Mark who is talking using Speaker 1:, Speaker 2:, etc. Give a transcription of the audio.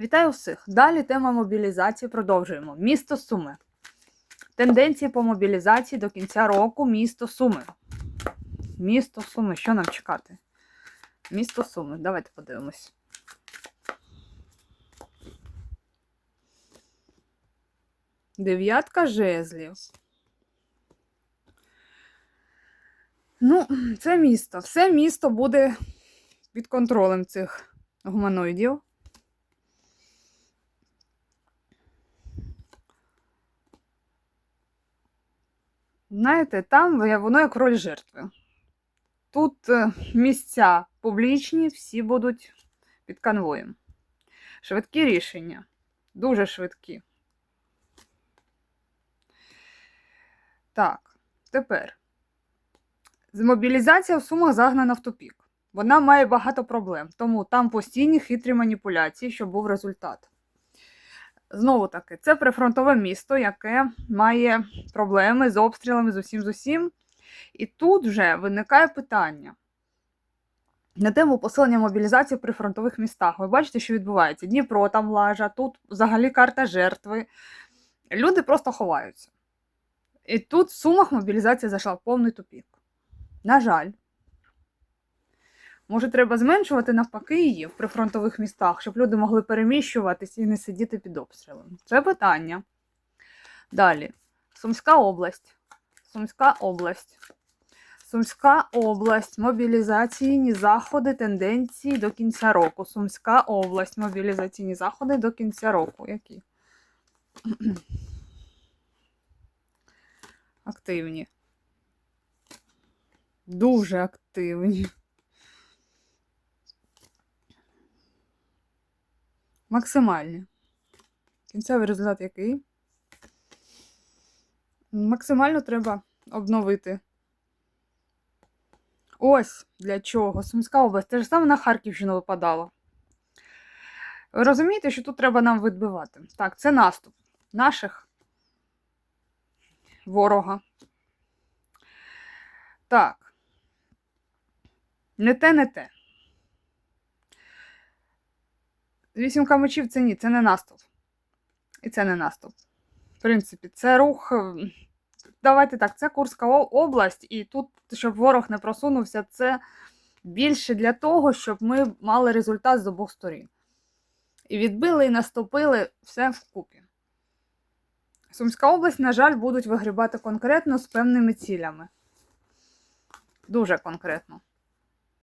Speaker 1: Вітаю всіх! Далі тема мобілізації продовжуємо. Місто Суми. Тенденції по мобілізації до кінця року місто Суми. Місто Суми. Що нам чекати? Місто Суми. Давайте подивимось. Дев'ятка жезлів. Ну, це місто. Все місто буде під контролем цих гуманоїдів. Знаєте, там воно як роль жертви. Тут е, місця публічні, всі будуть під конвоєм. Швидкі рішення. Дуже швидкі. Так, тепер. Мобілізація в Сумах загнана в тупік. Вона має багато проблем, тому там постійні хитрі маніпуляції, щоб був результат. Знову таки, це прифронтове місто, яке має проблеми з обстрілами з усім з усім. І тут вже виникає питання на тему посилення мобілізації в прифронтових містах. Ви бачите, що відбувається? Дніпро там лажа, тут взагалі карта жертви. Люди просто ховаються. І тут в Сумах мобілізація зайшла в повний тупік. На жаль. Може, треба зменшувати навпаки її в прифронтових містах, щоб люди могли переміщуватись і не сидіти під обстрілом. Це питання. Далі. Сумська область. Сумська область. Сумська область. Мобілізаційні заходи, тенденції до кінця року. Сумська область. Мобілізаційні заходи до кінця року. Які? Активні. Дуже активні. Максимальні. Кінцевий результат який? Максимально треба обновити. Ось для чого. Сумська область. Те ж саме на Харківщину випадало. Ви розумієте, що тут треба нам відбивати? Так, це наступ наших ворога. Так. Не те, не те. Вісімка мечів це ні, це не наступ. І це не наступ. В принципі, це рух. Давайте так, це Курська область, і тут, щоб ворог не просунувся, це більше для того, щоб ми мали результат з обох сторін. І відбили, і наступили все вкупі. Сумська область, на жаль, будуть вигрібати конкретно з певними цілями. Дуже конкретно.